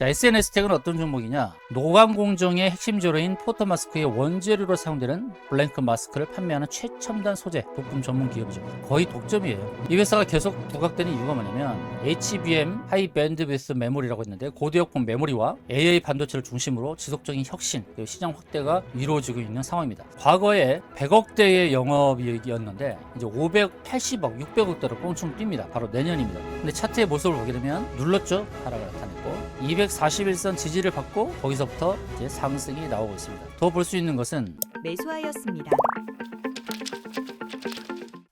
자, SNS 텍은 어떤 종목이냐? 노광 공정의 핵심 재료인 포토마스크의 원재료로 사용되는 블랭크 마스크를 판매하는 최첨단 소재 부품 전문 기업이죠. 거의 독점이에요. 이 회사가 계속 부각되는 이유가 뭐냐면 HBM 하이 밴드위스 메모리라고 했는데 고대역폭 메모리와 AI 반도체를 중심으로 지속적인 혁신 그리고 시장 확대가 이루어지고 있는 상황입니다. 과거에 100억대의 영업이익이었는데 이제 580억, 600억대로 뻥충 뜁니다. 바로 내년입니다. 근데 차트의 모습을 보게 되면 눌렀죠. 하락을 나타냈고 241선 지지를 받고 거기서부터 이제 상승이 나오고 있습니다. 더 볼 수 있는 것은 매수하였습니다.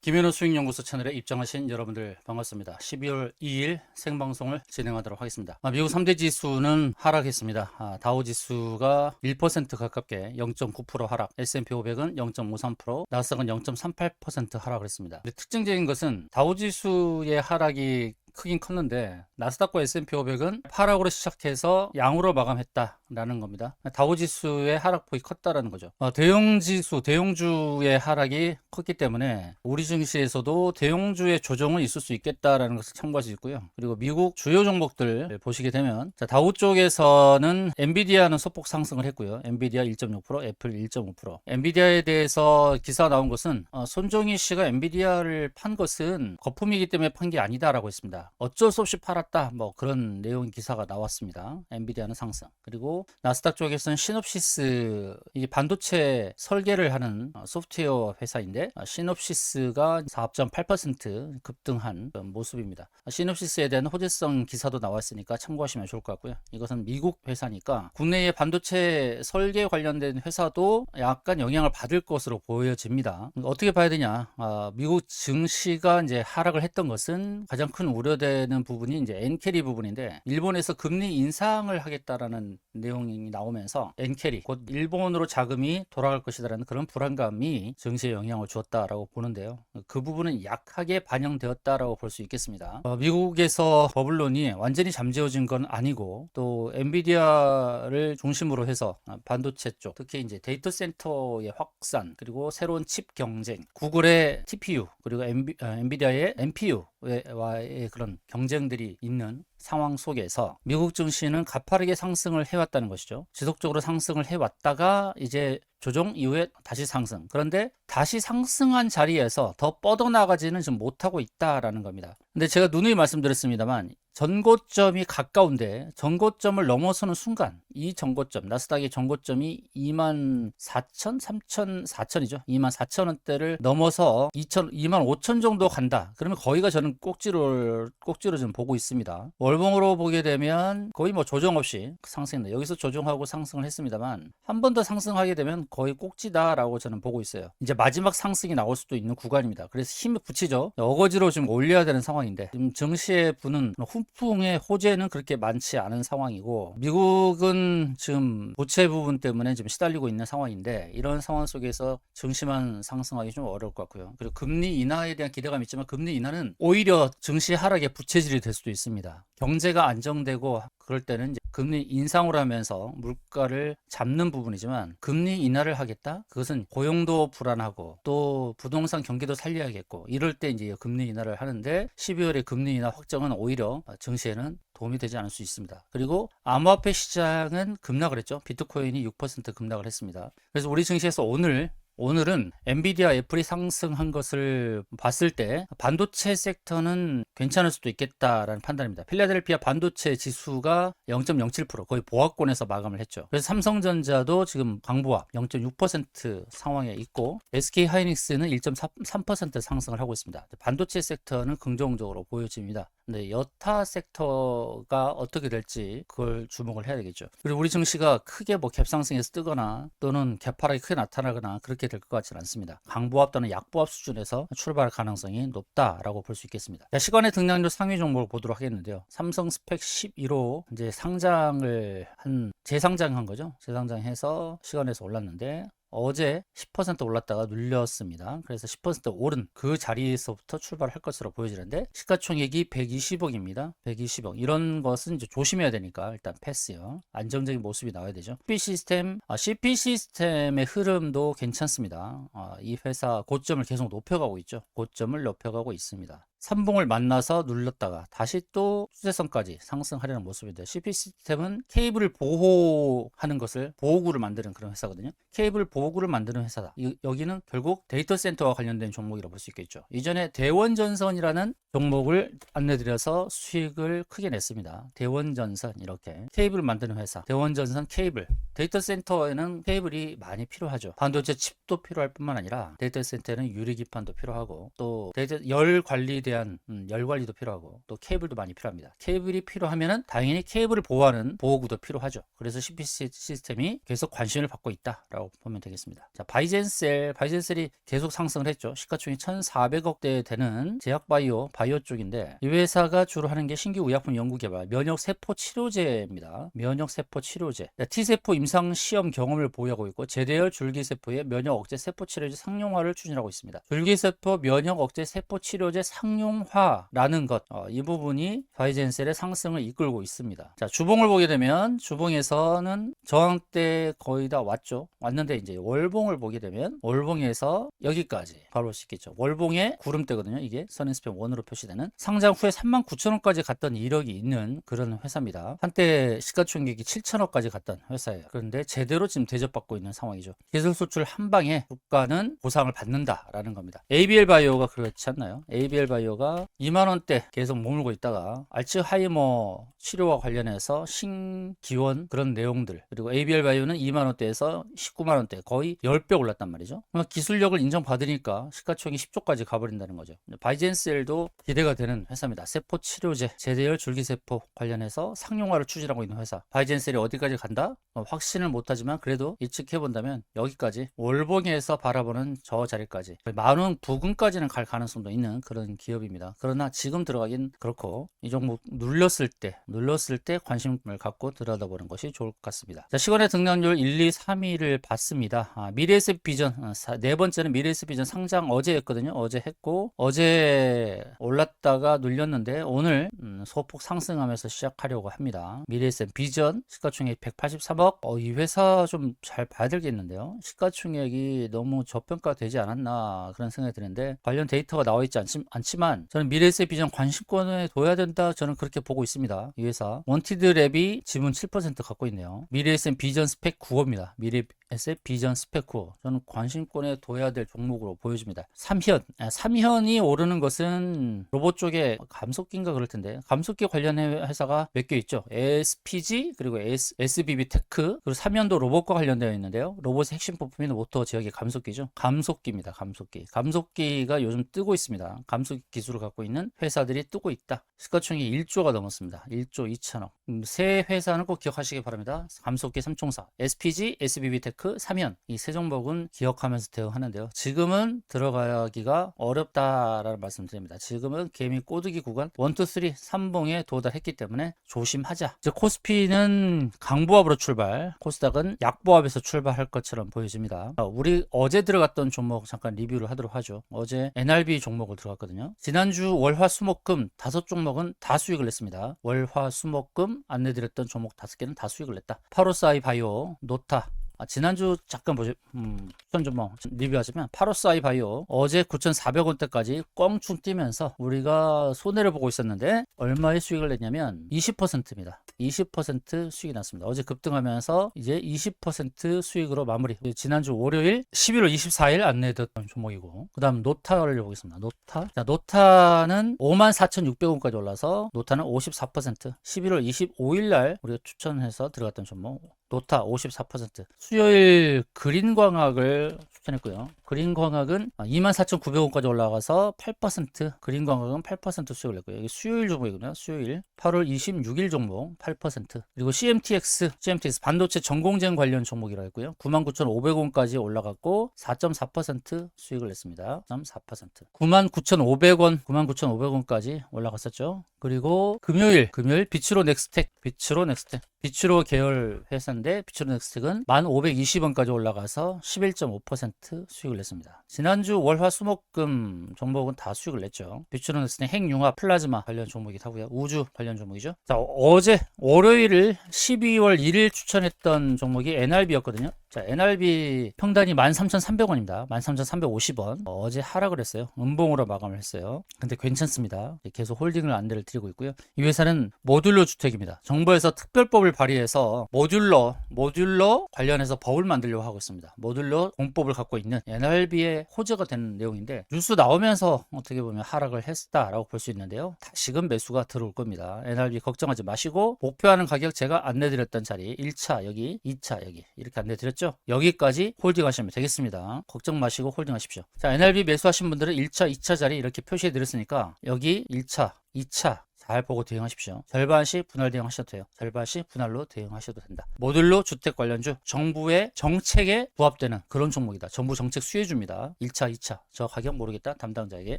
김현우 수익연구소 채널에 입장하신 여러분들 반갑습니다. 12월 2일 생방송을 진행하도록 하겠습니다. 아, 미국 3대 지수는 하락했습니다. 아, 다우 지수가 1% 가깝게 0.9% 하락, S&P 500은 0.53%, 나스닥은 0.38% 하락을 했습니다. 특징적인 것은 다우 지수의 하락이 크긴 컸는데 나스닥과 S&P 500은 하락으로 시작해서 양으로 마감했다라는 겁니다. 다우 지수의 하락폭이 컸다라는 거죠. 어, 대형 지수, 대형주의 하락이 컸기 때문에 우리 증시에서도 대형주의 조정은 있을 수 있겠다라는 것을 참고할 수 있고요. 그리고 미국 주요 종목들 보시게 되면 자, 다우 쪽에서는 엔비디아는 소폭 상승을 했고요. 엔비디아 1.6%, 애플 1.5%. 엔비디아에 대해서 기사가 나온 것은 어, 손종희 씨가 엔비디아를 판 것은 거품이기 때문에 판 게 아니다라고 했습니다. 어쩔 수 없이 팔았다. 뭐 그런 내용 기사가 나왔습니다. 엔비디아는 상승. 그리고 나스닥 쪽에서는 시놉시스 이 반도체 설계를 하는 어, 소프트웨어 회사인데 어, 시놉시스가 4.8% 급등한 모습입니다. 어, 시놉시스에 대한 호재성 기사도 나왔으니까 참고하시면 좋을 것 같고요. 이것은 미국 회사니까 국내의 반도체 설계 관련된 회사도 약간 영향을 받을 것으로 보여집니다. 어떻게 봐야 되냐? 아, 미국 증시가 이제 하락을 했던 것은 가장 큰 우려 되는 부분이 이제 엔캐리 부분인데 일본에서 금리 인상을 하겠다라는 내용이 나오면서 엔캐리 곧 일본으로 자금이 돌아갈 것이다라는 그런 불안감이 증시에 영향을 주었다라고 보는데요. 그 부분은 약하게 반영되었다라고 볼 수 있겠습니다. 어, 미국에서 버블론이 완전히 잠재워진 건 아니고 또 엔비디아를 중심으로 해서 반도체 쪽 특히 이제 데이터 센터의 확산 그리고 새로운 칩 경쟁 구글의 TPU 그리고 엔비, 아, 엔비디아의 NPU와의 그런 경쟁들이 있는 상황 속에서 미국 증시는 가파르게 상승을 해왔다는 것이죠. 지속적으로 상승을 해왔다가 이제 조정 이후에 다시 상승. 그런데 다시 상승한 자리에서 더 뻗어나가지는 좀 못하고 있다라는 겁니다. 근데 제가 누누이 말씀드렸습니다만 전고점이 가까운데 전고점을 넘어서는 순간 이 전고점 나스닥의 전고점이 2만 4천, 3천, 4천이죠. 2만 4천 원대를 넘어서 2천, 2만 5천 정도 간다. 그러면 거기가 저는 꼭지로 꼭지로 좀 보고 있습니다. 월 봉으로 보게 되면 거의 뭐 조정 없이 상승했다. 여기서 조정하고 상승을 했습니다만 한 번 더 상승하게 되면 거의 꼭지다라고 저는 보고 있어요. 이제 마지막 상승이 나올 수도 있는 구간입니다. 그래서 힘을 붙이죠. 어거지로 좀 올려야 되는 상황인데 지금 증시에 부는 훈풍의 호재는 그렇게 많지 않은 상황이고 미국은 지금 부채 부분 때문에 지금 시달리고 있는 상황인데 이런 상황 속에서 증시만 상승하기 좀 어려울 것 같고요. 그리고 금리 인하에 대한 기대감이 있지만 금리 인하는 오히려 증시 하락의 부채질이 될 수도 있습니다. 경제가 안정되고 그럴 때는 이제 금리 인상을 하면서 물가를 잡는 부분이지만 금리 인하를 하겠다? 그것은 고용도 불안하고 또 부동산 경기도 살려야겠고 이럴 때 이제 금리 인하를 하는데 12월에 금리 인하 확정은 오히려 증시에는 도움이 되지 않을 수 있습니다. 그리고 암호화폐 시장은 급락을 했죠. 비트코인이 6% 급락을 했습니다. 그래서 우리 증시에서 오늘 오늘은 엔비디아 애플이 상승한 것을 봤을 때 반도체 섹터는 괜찮을 수도 있겠다라는 판단입니다. 필라델피아 반도체 지수가 0.07% 거의 보합권에서 마감을 했죠. 그래서 삼성전자도 지금 강보합 0.6% 상황에 있고 SK 하이닉스는 1.3% 상승을 하고 있습니다. 반도체 섹터는 긍정적으로 보여집니다. 근데 여타 섹터가 어떻게 될지 그걸 주목을 해야 되겠죠. 그리고 우리 증시가 크게 뭐 갭상승에서 뜨거나 또는 갭하락이 크게 나타나거나 그렇게 될 것 같지는 않습니다. 강보합 또는 약보합 수준에서 출발할 가능성이 높다라고 볼 수 있겠습니다. 자, 시간의 등락률 상위 종목을 보도록 하겠는데요. 삼성 스펙 11호 이제 상장을 한 재상장한 거죠. 재상장해서 시간에서 올랐는데 어제 10% 올랐다가 눌렸습니다. 그래서 10% 오른 그 자리에서부터 출발할 것으로 보여지는데 시가총액이 120억입니다. 120억. 이런 것은 이제 조심해야 되니까 일단 패스요. 안정적인 모습이 나와야 되죠. CP 시스템, 아, CP 시스템의 흐름도 괜찮습니다. 아, 이 회사 고점을 계속 높여가고 있죠. 고점을 높여가고 있습니다. 삼봉을 만나서 눌렀다가 다시 또 추세선까지 상승하려는 모습인데 CP 시스템은 케이블을 보호하는 것을 보호구를 만드는 그런 회사거든요. 케이블 보호구를 만드는 회사다. 이- 여기는 결국 데이터 센터와 관련된 종목이라고 볼 수 있겠죠. 이전에 대원전선이라는 종목을 안내드려서 수익을 크게 냈습니다. 대원전선 이렇게 케이블을 만드는 회사, 대원전선 케이블. 데이터 센터에는 케이블이 많이 필요하죠. 반도체 칩도 필요할 뿐만 아니라 데이터 센터에는 유리 기판도 필요하고 또 데이터 열 관리에 대한 음, 열 관리도 필요하고 또 케이블도 많이 필요합니다. 케이블이 필요하면은 당연히 케이블을 보호하는 보호구도 필요하죠. 그래서 CPC 시스템이 계속 관심을 받고 있다라고 보면 되겠습니다. 자, 바이젠셀, 바이젠셀이 계속 상승을 했죠. 시가총이 1,400억대 되는 제약바이오 바이오 쪽인데 이 회사가 주로 하는 게 신규 의약품 연구 개발, 면역 세포 치료제입니다. 면역 세포 치료제. T 세포 임상 시험 경험을 보유하고 있고 제대열 줄기 세포의 면역 억제 세포 치료제 상용화를 추진하고 있습니다. 줄기 세포 면역 억제 세포 치료제 상용 화라는 것, 어, 이 부분이 바이젠셀의 상승을 이끌고 있습니다. 자, 주봉을 보게 되면 주봉에서는 저항대 거의 다 왔죠. 왔는데 이제 월봉을 보게 되면 월봉에서 여기까지 바로 있겠죠. 월봉의 구름대거든요. 이게 선인스펙 원으로 표시되는 상장 후에 39,000원까지 갔던 이력이 있는 그런 회사입니다. 한때 시가총액이 7,000원까지 갔던 회사예요. 그런데 제대로 지금 대접받고 있는 상황이죠. 기술 수출 한 방에 국가는 보상을 받는다라는 겁니다. ABL 바이오가 그렇지 않나요? ABL 바이오 가 2만 원대 계속 머물고 있다가 알츠하이머 치료와 관련해서 신기원 그런 내용들 그리고 ABL 바이오는 2만 원대에서 19만 원대 거의 10배 올랐단 말이죠. 기술력을 인정받으니까 시가총액이 10조까지 가버린다는 거죠. 바이젠셀도 기대가 되는 회사입니다. 세포 치료제, 제대열 줄기세포 관련해서 상용화를 추진하고 있는 회사. 바이젠셀이 어디까지 간다? 어, 확신을 못하지만 그래도 예측해 본다면 여기까지 월봉에서 바라보는 저 자리까지 만원 부근까지는 갈 가능성도 있는 그런 기업 입니다. 그러나 지금 들어가긴 그렇고 이 종목 눌렀을 때 눌렀을 때 관심을 갖고 들여다보는 것이 좋을 것 같습니다. 자, 시간의 등락률 1, 2, 3위를 봤습니다. 아, 미래에셋 비전 아, 사- 네 번째는 미래에셋 비전 상장 어제 했거든요. 어제 했고 어제 올랐다가 눌렸는데 오늘 음, 소폭 상승하면서 시작하려고 합니다. 미래에셋 비전 시가총액 183억. 어, 이 회사 좀 잘 봐야 되겠는데요. 시가총액이 너무 저평가되지 않았나 그런 생각이 드는데 관련 데이터가 나와 있지 않지, 않지만 저는 미래에셋 비전 관심권에 둬야 된다 저는 그렇게 보고 있습니다. 이 회사 원티드 랩이 지분 7% 갖고 있네요. 미래에셋 비전 스펙 9호입니다. 미래 에셋 비전 스펙 9호 저는 관심권에 둬야 될 종목으로 보여집니다. 삼현 아, 삼현이 오르는 것은 로봇 쪽에 감속기인가 그럴 텐데 감속기 관련 회- 회사가 몇 개 있죠. SPG 그리고 S, SBB 테크 그리고 삼현도 로봇과 관련되어 있는데요. 로봇의 핵심 부품인 모터 제어기 감속기죠. 감속기입니다. 감속기. 감속기가 요즘 뜨고 있습니다. 감속기 기술을 갖고 있는 회사들이 뜨고 있다. 시가총액이 1조가 넘었습니다. 1조 2천억. 음, 세 회사는 꼭 기억하시기 바랍니다. 감속기 삼총사, SPG, SBB 테크, 삼현 이세 종목은 기억하면서 대응하는데요. 지금은 들어가기가 어렵다라는 말씀드립니다. 지금은 개미 꼬드기 구간 1, 2, 3, 3봉에 도달했기 때문에 조심하자. 이제 코스피는 강보합으로 출발, 코스닥은 약보합에서 출발할 것처럼 보여집니다. 자, 우리 어제 들어갔던 종목 잠깐 리뷰를 하도록 하죠. 어제 NRB 종목을 들어갔거든요. 지난주 월화 수목금 다섯 종목은 다 수익을 냈습니다. 월화 수목금 안내드렸던 종목 다섯 개는 다 수익을 냈다. 파로사이 바이오, 노타, 아, 지난주 잠깐 보죠. 음, 추천 좀뭐 리뷰하자면 파로사이 바이오 어제 9,400원대까지 껑충 뛰면서 우리가 손해를 보고 있었는데 얼마의 수익을 냈냐면 20%입니다. 20% 수익이 났습니다. 어제 급등하면서 이제 20% 수익으로 마무리. 지난주 월요일 11월 24일 안내했던 종목이고 그다음 노타를 보겠습니다. 노타. 자, 노타는 54,600원까지 올라서 노타는 54% 11월 25일 날 우리가 추천해서 들어갔던 종목 노타 54% 수요일 그린광학을 추천했고요. 그린광학은 24,900원까지 올라가서 8% 그린광학은 8% 수익을 냈고요. 이게 수요일 종목이거든요. 수요일 8월 26일 종목 8% 그리고 CMTX CMTX 반도체 전공쟁 관련 종목이라 했고요. 99,500원까지 올라갔고 4.4% 수익을 냈습니다. 4.4% 99,500원 99,500원까지 올라갔었죠. 그리고 금요일 금요일 비츠로 넥스텍 비츠로 넥스텍 비츠로 계열 회사인데 비츠로 넥스텍은 1,520원까지 올라가서 11.5% 수익을 냈습니다. 지난주 월화 수목금 종목은 다 수익을 냈죠. 넥스텍 핵융합 플라즈마 관련 종목이기도 하고요. 우주 관련 종목이죠. 자, 어제 월요일을 12월 1일 추천했던 종목이 NRB였거든요. 자, NRB 평단이 13,300원입니다. 13,350원. 어, 어제 하락을 했어요. 음봉으로 마감을 했어요. 근데 괜찮습니다. 계속 홀딩을 안내를 드리고 있고요. 이 회사는 모듈러 주택입니다. 정부에서 특별법을 발의해서 모듈러, 모듈러 관련해서 법을 만들려고 하고 있습니다. 모듈러 공법을 갖고 있는 NRB의 호재가 되는 내용인데 뉴스 나오면서 어떻게 보면 하락을 했다라고 볼 수 있는데요. 다시금 매수가 들어올 겁니다. NRB 걱정하지 마시고 목표하는 가격 제가 안내드렸던 자리 1차 여기, 2차 여기 이렇게 안내드렸죠. 여기까지 홀딩하시면 되겠습니다. 걱정 마시고 홀딩하십시오. 자, NRB 매수하신 분들은 1차, 2차 자리 이렇게 표시해 드렸으니까 여기 1차, 2차 잘 보고 대응하십시오. 절반씩 분할 대응하셔도 돼요. 절반씩 분할로 대응하셔도 된다. 모듈로 주택 관련주 정부의 정책에 부합되는 그런 종목이다. 정부 정책 수혜주입니다. 1차, 2차 저 가격 모르겠다 담당자에게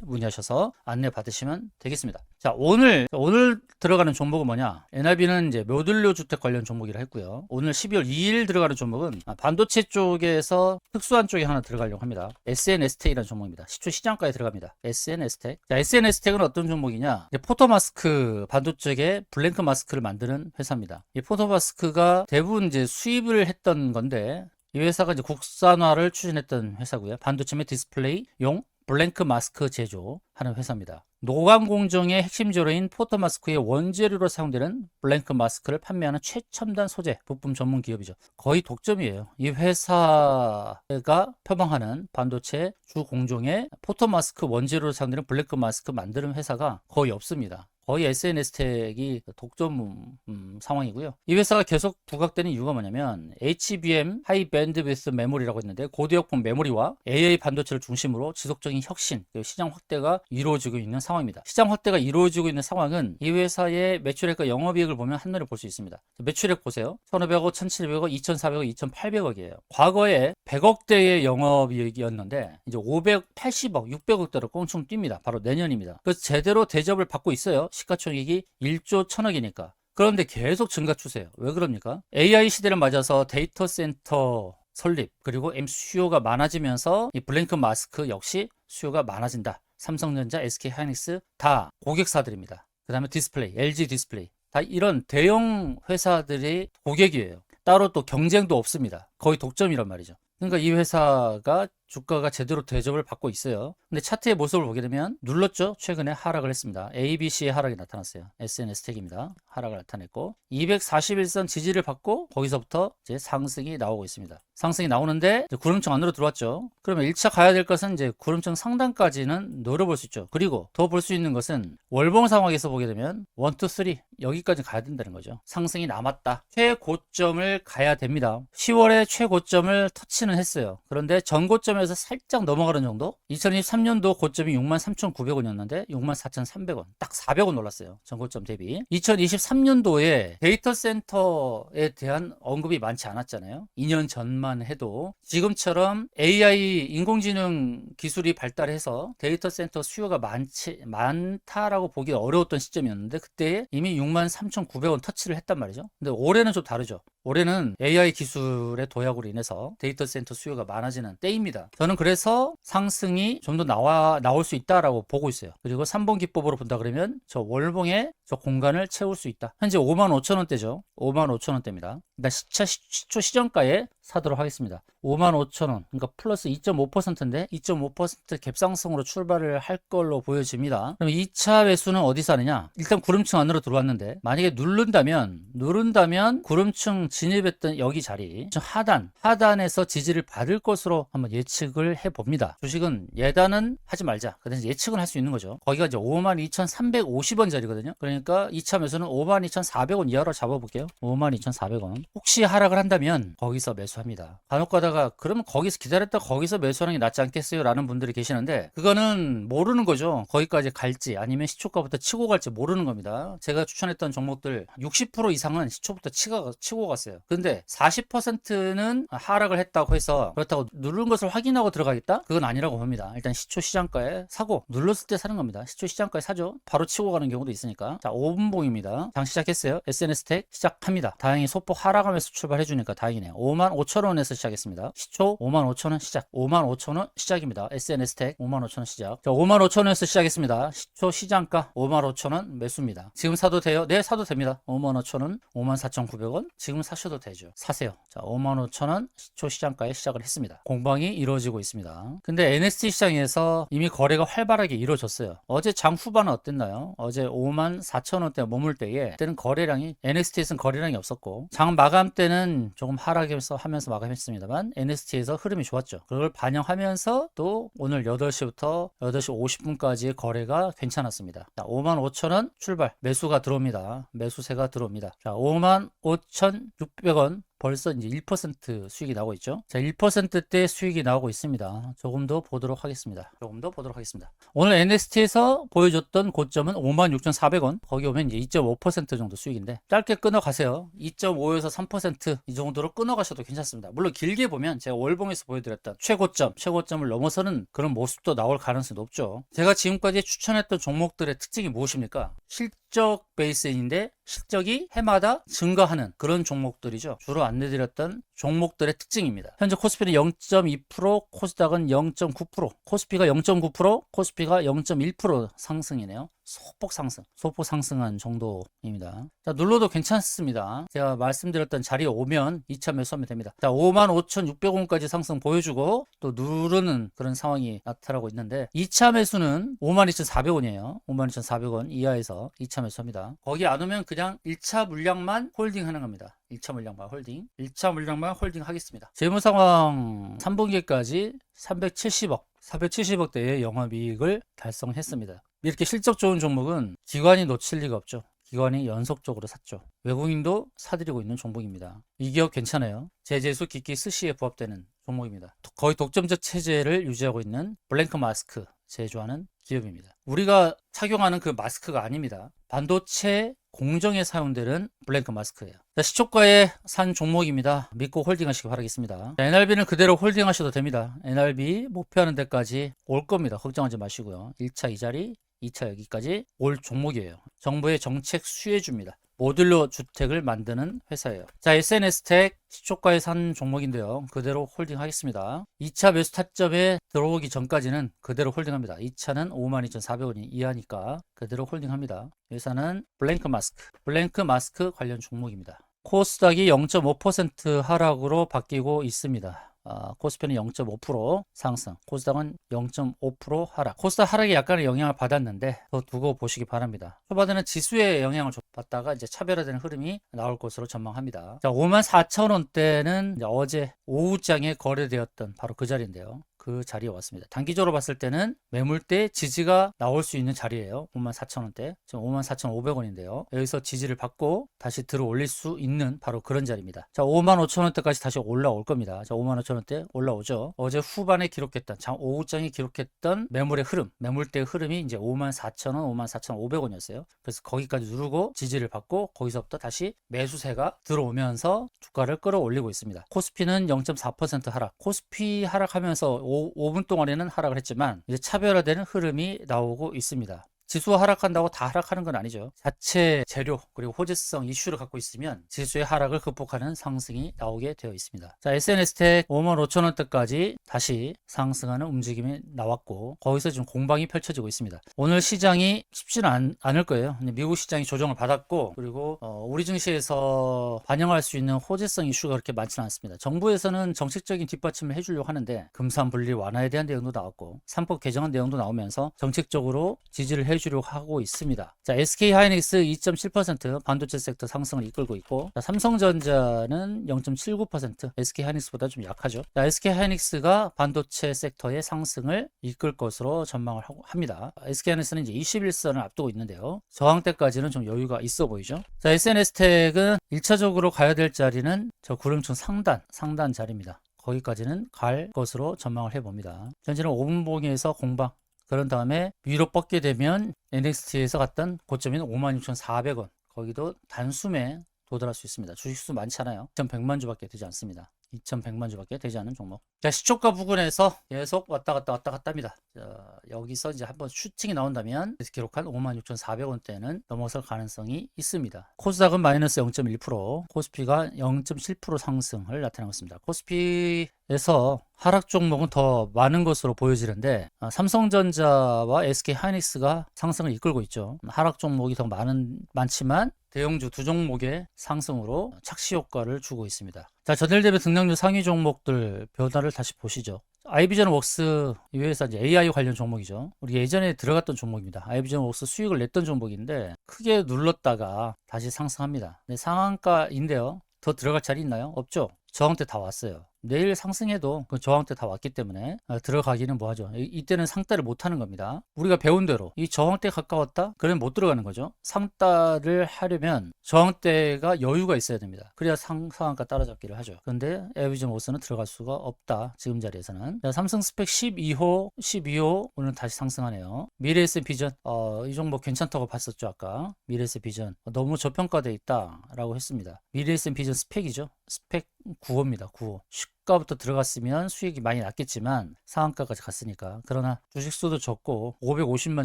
문의하셔서 안내 받으시면 되겠습니다. 자 오늘 오늘 들어가는 종목은 뭐냐? NRB는 이제 모듈로 주택 관련 종목이라 했고요. 오늘 12월 2일 들어가는 종목은 아, 반도체 쪽에서 특수한 쪽에 하나 들어가려고 합니다. SNS텍이라는 종목입니다. 시초 시장가에 들어갑니다. SNS텍. 자, SNS텍은 어떤 종목이냐? 포토마스크 반도체의 블랭크 마스크를 만드는 회사입니다. 이 포토마스크가 대부분 이제 수입을 했던 건데 이 회사가 이제 국산화를 추진했던 회사고요. 반도체 및 디스플레이용 블랭크 마스크 제조하는 회사입니다. 노광 공정의 핵심 재료인 포토 마스크의 원재료로 사용되는 블랭크 마스크를 판매하는 최첨단 소재 부품 전문 기업이죠. 거의 독점이에요. 이 회사가 표방하는 반도체 주 공정의 포토 마스크 원재료로 사용되는 블랭크 마스크 만드는 회사가 거의 없습니다. 거의 SNS텍이 독점 음, 상황이고요. 이 회사가 계속 부각되는 이유가 뭐냐면 HBM 하이 밴드위스 메모리라고 했는데 고대역폭 메모리와 AI 반도체를 중심으로 지속적인 혁신, 그리고 시장 확대가 이루어지고 있는 상황입니다. 시장 확대가 이루어지고 있는 상황은 이 회사의 매출액과 영업이익을 보면 한눈에 볼 수 있습니다. 매출액 보세요. 1,500억, 1,700억, 2,400억, 2,800억이에요. 과거에 100억대의 영업이익이었는데 이제 580억, 600억대로 꽁충 뜁니다. 바로 내년입니다. 그래서 제대로 대접을 받고 있어요. 시가총액이 1조 1000억이니까. 그런데 계속 증가 추세예요. 왜 그럽니까? AI 시대를 맞아서 데이터 센터 설립 그리고 M 수요가 많아지면서 이 블랭크 마스크 역시 수요가 많아진다. 삼성전자, SK 하이닉스 다 고객사들입니다. 그다음에 디스플레이, LG 디스플레이 다 이런 대형 회사들이 고객이에요. 따로 또 경쟁도 없습니다. 거의 독점이란 말이죠. 그러니까 이 회사가 주가가 제대로 대접을 받고 있어요. 근데 차트의 모습을 보게 되면 눌렀죠. 최근에 하락을 했습니다. ABC의 하락이 나타났어요. SNS텍입니다. 하락을 나타냈고 241선 지지를 받고 거기서부터 이제 상승이 나오고 있습니다. 상승이 나오는데 구름청 안으로 들어왔죠. 그러면 1차 가야 될 것은 이제 구름청 상단까지는 노려볼 수 있죠. 그리고 더 볼 수 있는 것은 월봉 상황에서 보게 되면 1, 2, 3 여기까지 가야 된다는 거죠. 상승이 남았다. 최고점을 가야 됩니다. 10월에 최고점을 터치는 했어요. 그런데 전고점 에서 살짝 넘어가는 정도? 2023년도 고점이 63,900원이었는데 64,300원. 딱 400원 올랐어요. 전고점 대비. 2023년도에 데이터 센터에 대한 언급이 많지 않았잖아요. 2년 전만 해도 지금처럼 AI 인공지능 기술이 발달해서 데이터 센터 수요가 많지 많다라고 보기 어려웠던 시점이었는데 그때 이미 63,900원 터치를 했단 말이죠. 근데 올해는 좀 다르죠. 올해는 AI 기술의 도약으로 인해서 데이터 센터 수요가 많아지는 때입니다. 저는 그래서 상승이 좀 더 나와 나올 수 있다라고 보고 있어요. 그리고 3번 기법으로 본다 그러면 저 월봉에 저 공간을 채울 수 있다. 현재 5만 5천 원대죠. 5만 5천 원대입니다. 일단 시차 시, 시초 시정가에 사도록 하겠습니다. 5만 5천 원, 그러니까 플러스 2.5%인데 2.5% 갭상승으로 출발을 할 걸로 보여집니다. 그럼 2차 매수는 어디서 하느냐? 일단 구름층 안으로 들어왔는데 만약에 누른다면 누른다면 구름층 진입했던 여기 자리 저 하단 하단에서 지지를 받을 것으로 한번 예측을 해봅니다. 주식은 예단은 하지 말자. 그 대신 예측은 할 수 있는 거죠. 거기가 이제 52,350원 자리거든요. 그러니 까 2차 매수는 52,400원 이하로 잡아볼게요. 52,400원. 혹시 하락을 한다면 거기서 매수합니다. 간혹 가다가 그러면 거기서 기다렸다 거기서 매수하는 게 낫지 않겠어요? 라는 분들이 계시는데 그거는 모르는 거죠. 거기까지 갈지 아니면 시초가부터 치고 갈지 모르는 겁니다. 제가 추천했던 종목들 60% 이상은 시초부터 치가, 치고 갔어요. 근데 40%는 하락을 했다고 해서 그렇다고 누른 것을 확인하고 들어가겠다? 그건 아니라고 봅니다. 일단 시초 시장가에 사고 눌렀을 때 사는 겁니다. 시초 시장가에 사죠. 바로 치고 가는 경우도 있으니까 자, 5분봉입니다. 장 시작했어요. SNS 택 시작합니다. 다행히 소폭 하락하면서 출발해주니까 다행이네요. 5만 5천 원에서 시작했습니다. 시초 5만 5천 원 시작. 5만 5천 원 시작입니다. SNS 택 5만 5천 원 시작. 자, 5만 5천 원에서 시작했습니다. 시초 시장가 5만 5천 원 매수입니다. 지금 사도 돼요? 네, 사도 됩니다. 5만 5천 원, 5만 4,900원. 지금 사셔도 되죠. 사세요. 자, 5만 5천 원 시초 시장가에 시작을 했습니다. 공방이 이루어지고 있습니다. 근데 NST 시장에서 이미 거래가 활발하게 이루어졌어요. 어제 장 후반은 어땠나요? 어제 5만 4천 원대 머물 때에 그때는 거래량이 NST에서는 거래량이 없었고 장 마감 때는 조금 하락하면서 하면서 마감했습니다만 NST에서 흐름이 좋았죠. 그걸 반영하면서 또 오늘 8시부터 8시 50분까지의 거래가 괜찮았습니다. 자, 5만 5천 원 출발 매수가 들어옵니다. 매수세가 들어옵니다. 자, 5만 5,600원 벌써 이제 1% 수익이 나오고 있죠. 자, 1%대 수익이 나오고 있습니다. 조금 더 보도록 하겠습니다. 조금 더 보도록 하겠습니다. 오늘 NST에서 보여줬던 고점은 56,400원. 거기 오면 이제 2.5% 정도 수익인데 짧게 끊어 가세요. 2.5에서 3%이 정도로 끊어 가셔도 괜찮습니다. 물론 길게 보면 제가 월봉에서 보여드렸던 최고점, 최고점을 넘어서는 그런 모습도 나올 가능성이 높죠. 제가 지금까지 추천했던 종목들의 특징이 무엇입니까? 실 적 베이스인데 실적이 해마다 증가하는 그런 종목들이죠. 주로 안내드렸던 종목들의 특징입니다. 현재 코스피는 0.2%, 코스닥은 0.9%, 코스피가 0.9%, 코스피가 0.1% 상승이네요. 소폭 상승, 소폭 상승한 정도입니다. 자, 눌러도 괜찮습니다. 제가 말씀드렸던 자리에 오면 2차 매수하면 됩니다. 자, 55,600원까지 상승 보여주고 또 누르는 그런 상황이 나타나고 있는데 2차 매수는 52,400원이에요. 52,400원 이하에서 2차 매수합니다. 거기 안 오면 그냥 1차 물량만 홀딩 하는 겁니다. 1차 물량만 홀딩, 1차 물량만 홀딩 하겠습니다. 재무 상황 3분기까지 370억, 470억대의 영업이익을 달성했습니다. 이렇게 실적 좋은 종목은 기관이 놓칠 리가 없죠. 기관이 연속적으로 샀죠. 외국인도 사들이고 있는 종목입니다. 이 기업 괜찮아요. 제재수 기기 스시에 부합되는 종목입니다. 거의 독점적 체제를 유지하고 있는 블랭크 마스크 제조하는 기업입니다. 우리가 착용하는 그 마스크가 아닙니다. 반도체 공정에 사용되는 블랭크 마스크예요. 자, 시초가에 산 종목입니다. 믿고 홀딩하시기 바라겠습니다. 자, NRB는 그대로 홀딩하셔도 됩니다. NRB 목표하는 데까지 올 겁니다. 걱정하지 마시고요. 1차 이 자리, 2차 여기까지 올 종목이에요. 정부의 정책 수혜주입니다. 모듈러 주택을 만드는 회사예요. 자, SNS텍 시초가에 산 종목인데요. 그대로 홀딩 하겠습니다. 2차 매수 타점에 들어오기 전까지는 그대로 홀딩합니다. 2차는 52,400원이 이하니까 그대로 홀딩합니다. 회사는 블랭크 마스크, 블랭크 마스크 관련 종목입니다. 코스닥이 0.5% 하락으로 바뀌고 있습니다. 아, 코스피는 0.5% 상승, 코스닥은 0.5% 하락. 코스닥 하락에 약간의 영향을 받았는데 더 두고 보시기 바랍니다. 초반에는 지수의 영향을 받다가 이제 차별화되는 흐름이 나올 것으로 전망합니다. 자, 5만 4천 원대는 어제 오후장에 거래되었던 바로 그 자리인데요. 그 자리에 왔습니다. 단기적으로 봤을 때는 매물대 지지가 나올 수 있는 자리예요. 54,000원대. 지금 54,500원인데요. 여기서 지지를 받고 다시 들어 올릴 수 있는 바로 그런 자리입니다. 자, 55,000원대까지 다시 올라올 겁니다. 자, 55,000원대 올라오죠. 어제 후반에 기록했던 장 오후장에 기록했던 매물의 흐름, 매물대의 흐름이 이제 54,000원, 54,500원이었어요. 그래서 거기까지 누르고 지지를 받고 거기서부터 다시 매수세가 들어오면서 주가를 끌어올리고 있습니다. 코스피는 0.4% 하락. 코스피 하락하면서 5, 분 동안에는 하락을 했지만 이제 차별화되는 흐름이 나오고 있습니다. 지수가 하락한다고 다 하락하는 건 아니죠. 자체 재료 그리고 호재성 이슈를 갖고 있으면 지수의 하락을 극복하는 상승이 나오게 되어 있습니다. 자, SNS텍 5만 5천 원대까지 다시 상승하는 움직임이 나왔고 거기서 지금 공방이 펼쳐지고 있습니다. 오늘 시장이 쉽지는 않, 않을 거예요. 미국 시장이 조정을 받았고 그리고 어, 우리 증시에서 반영할 수 있는 호재성 이슈가 그렇게 많지는 않습니다. 정부에서는 정책적인 뒷받침을 해주려고 하는데 금산 분리 완화에 대한 내용도 나왔고 3법 개정안 내용도 나오면서 정책적으로 지지를 해 해주려고 하고 있습니다. 자, SK 하이닉스 2.7% 반도체 섹터 상승을 이끌고 있고, 자, 삼성전자는 0.79% SK 하이닉스보다 좀 약하죠. 자, SK 하이닉스가 반도체 섹터의 상승을 이끌 것으로 전망을 하고 합니다. SK 하이닉스는 이제 21선을 앞두고 있는데요. 저항대까지는 좀 여유가 있어 보이죠. 자, SNS텍은 1차적으로 가야 될 자리는 저 구름층 상단, 상단 자리입니다. 거기까지는 갈 것으로 전망을 해봅니다. 현재는 5분봉에서 공방 그런 다음에 위로 뻗게 되면 NXT에서 갔던 고점인 56,400원 거기도 단숨에 도달할 수 있습니다. 주식수 많잖아요. 2,100만 주밖에 되지 않습니다. 2,100만 주밖에 되지 않은 종목. 자, 시초가 부근에서 계속 왔다 갔다 왔다 갔다 합니다. 자, 여기서 이제 한번 슈팅이 나온다면 기록한 56,400원대는 넘어설 가능성이 있습니다. 코스닥은 마이너스 0.1%, 코스피가 0.7% 상승을 나타내고 있습니다. 코스피에서 하락 종목은 더 많은 것으로 보여지는데 아, 삼성전자와 SK 하이닉스가 상승을 이끌고 있죠. 하락 종목이 더 많은 많지만 대형주 두 종목의 상승으로 착시 효과를 주고 있습니다. 자, 전일 대비 등락률 상위 종목들 변화를 다시 보시죠. 아이비전 웍스 이 회사 이제 AI 관련 종목이죠. 우리 예전에 들어갔던 종목입니다. 아이비전 웍스 수익을 냈던 종목인데 크게 눌렀다가 다시 상승합니다. 네, 상한가인데요. 더 들어갈 자리 있나요? 없죠. 저항대 다 왔어요. 내일 상승해도 그 저항대 다 왔기 때문에 아, 들어가기는 뭐하죠. 이- 이때는 상따를 못 하는 겁니다. 우리가 배운 대로 이 저항대 가까웠다? 그러면 못 들어가는 거죠. 상따를 하려면 저항대가 여유가 있어야 됩니다. 그래야 상, 상한가 따라잡기를 하죠. 그런데 에비전 오스는 들어갈 수가 없다. 지금 자리에서는. 자, 삼성 스펙 12호, 12호 오늘 다시 상승하네요. 미래 S&P전 어, 이 종목 괜찮다고 봤었죠 아까. 미래 S&P전 너무 저평가돼 있다라고 했습니다. 미래 S&P전 스펙이죠. 스펙 9호입니다. 9호. 시가부터 들어갔으면 수익이 많이 났겠지만 상한가까지 갔으니까 그러나 주식수도 적고 550만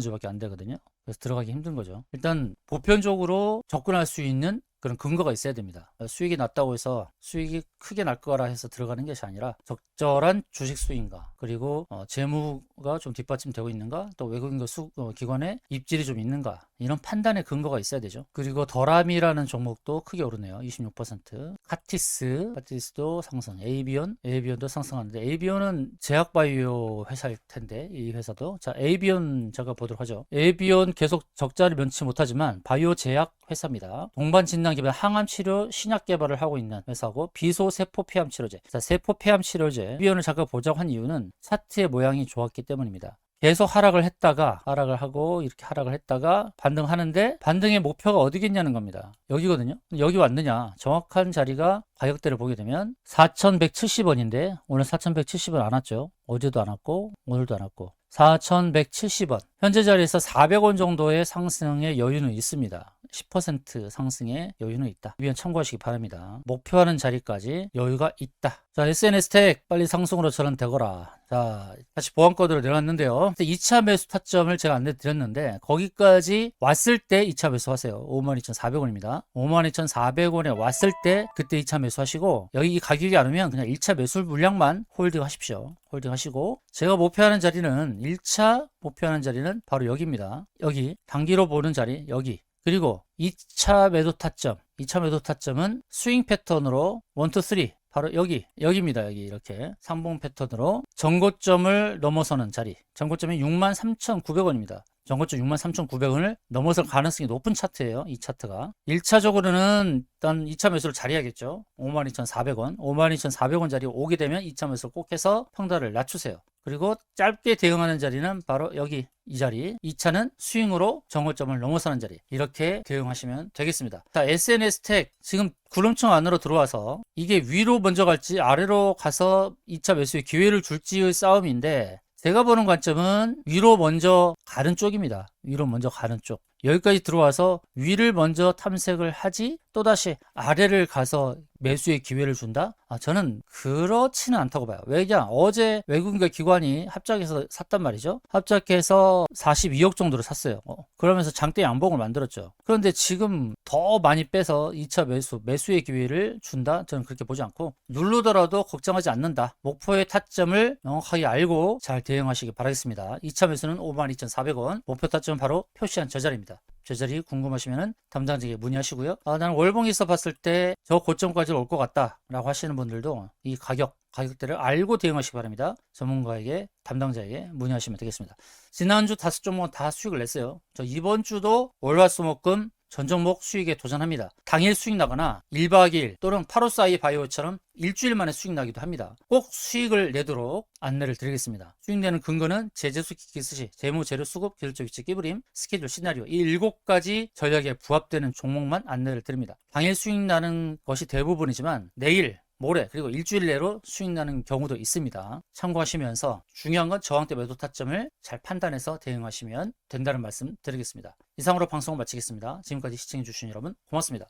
주밖에 안 되거든요. 그래서 들어가기 힘든 거죠. 일단 보편적으로 접근할 수 있는 그런 근거가 있어야 됩니다. 수익이 낮다고 해서 수익이 크게 날 거라 해서 들어가는 것이 아니라 적절한 주식 수익인가 그리고 어, 재무가 좀 뒷받침되고 있는가 또 외국인 수, 어, 기관의 입질이 좀 있는가 이런 판단의 근거가 있어야 되죠. 그리고 더람이라는 종목도 크게 오르네요. 26%. 카티스, 카티스도 상승. 에이비온, 에이비온도 상승하는데 에이비온은 제약바이오 회사일 텐데 이 회사도 자 에이비온 제가 보도록 하죠. 에이비온 계속 적자를 면치 못하지만 바이오 제약 회사입니다. 동반 진단 기반 항암 치료 신약 개발을 하고 있는 회사고 비소 세포 폐암 치료제. 자 세포 폐암 치료제 에이비온을 잠깐 보자고 한 이유는 차트의 모양이 좋았기 때문입니다. 계속 하락을 했다가 하락을 하고 이렇게 하락을 했다가 반등하는데 반등의 목표가 어디겠냐는 겁니다. 여기거든요. 여기 왔느냐? 정확한 자리가 가격대를 보게 되면 4,170원인데 오늘 4,170원 안 왔죠. 어제도 안 왔고 오늘도 안 왔고 4,170원. 현재 자리에서 400원 정도의 상승의 여유는 있습니다. 10% 상승의 여유는 있다. 위원 참고하시기 바랍니다. 목표하는 자리까지 여유가 있다. 자, SNS 택 빨리 상승으로 전환되거라. 자, 다시 보안코드로 내놨는데요. 2차 매수 타점을 제가 안내 드렸는데 거기까지 왔을 때 2차 매수하세요. 52,400원입니다. 52,400원에 왔을 때 그때 2차 매수하시고 여기 이 가격이 안 오면 그냥 1차 매수 물량만 홀딩 하십시오. 홀딩 하시고 제가 목표하는 자리는 1차 목표하는 자리는 바로 여기입니다. 여기 단기로 보는 자리 여기. 그리고 2차 매도 타점 2차 매도 타점은 스윙 패턴으로 1, 2, 3 바로 여기 여기입니다. 여기 이렇게. 상봉 패턴으로 전고점을 넘어서는 자리. 전고점이 63,900원입니다. 전고점 63,900원을 넘어설 가능성이 높은 차트예요 이 차트가. 1차적으로는 일단 2차 매수를 잘해야겠죠. 52,400원. 52,400원 자리 오게 되면 2차 매수를 꼭 해서 평단을 낮추세요 그리고 짧게 대응하는 자리는 바로 여기 이 자리. 2차는 스윙으로 정고점을 넘어서는 자리. 이렇게 대응하시면 되겠습니다. 자 SNS 택 지금 구름청 안으로 들어와서 이게 위로 먼저 갈지 아래로 가서 2차 매수의 기회를 줄지의 싸움인데 제가 보는 관점은 위로 먼저 가는 쪽입니다. 위로 먼저 가는 쪽 여기까지 들어와서 위를 먼저 탐색을 하지 또다시 아래를 가서 매수의 기회를 준다? 아, 저는 그렇지는 않다고 봐요. 왜냐? 어제 외국인과 기관이 합작해서 샀단 말이죠. 합작해서 42억 정도를 샀어요. 어, 그러면서 장대 양봉을 만들었죠. 그런데 지금 더 많이 빼서 2차 매수, 매수의 기회를 준다? 저는 그렇게 보지 않고 누르더라도 걱정하지 않는다. 목표의 타점을 명확하게 알고 잘 대응하시기 바라겠습니다. 2차 매수는 52,400원, 목표 타점은 바로 표시한 저 자리입니다. 저 자리 궁금하시면 담당자에게 문의하시고요. 아, 나는 월봉에서 봤을 때 저 고점까지 올 것 같다 라고 하시는 분들도 이 가격, 가격대를 알고 대응하시기 바랍니다. 전문가에게, 담당자에게 문의하시면 되겠습니다. 지난주 다섯 종목 다 수익을 냈어요. 저 이번 주도 월화수목금 전 종목 수익에 도전합니다. 당일 수익 나거나 1박 2일 또는 8호사이 바이오처럼 일주일 만에 수익 나기도 합니다. 꼭 수익을 내도록 안내를 드리겠습니다. 수익 내는 근거는 제재수 기기 스시, 재무 재료 수급, 기술적 위치 끼부림, 스케줄 시나리오 이 일곱 가지 전략에 부합되는 종목만 안내를 드립니다. 당일 수익 나는 것이 대부분이지만 내일 모레 그리고 일주일 내로 수익 나는 경우도 있습니다. 참고하시면서 중요한 건 저항대 매도 타점을 잘 판단해서 대응하시면 된다는 말씀 드리겠습니다. 이상으로 방송을 마치겠습니다. 지금까지 시청해주신 여러분 고맙습니다.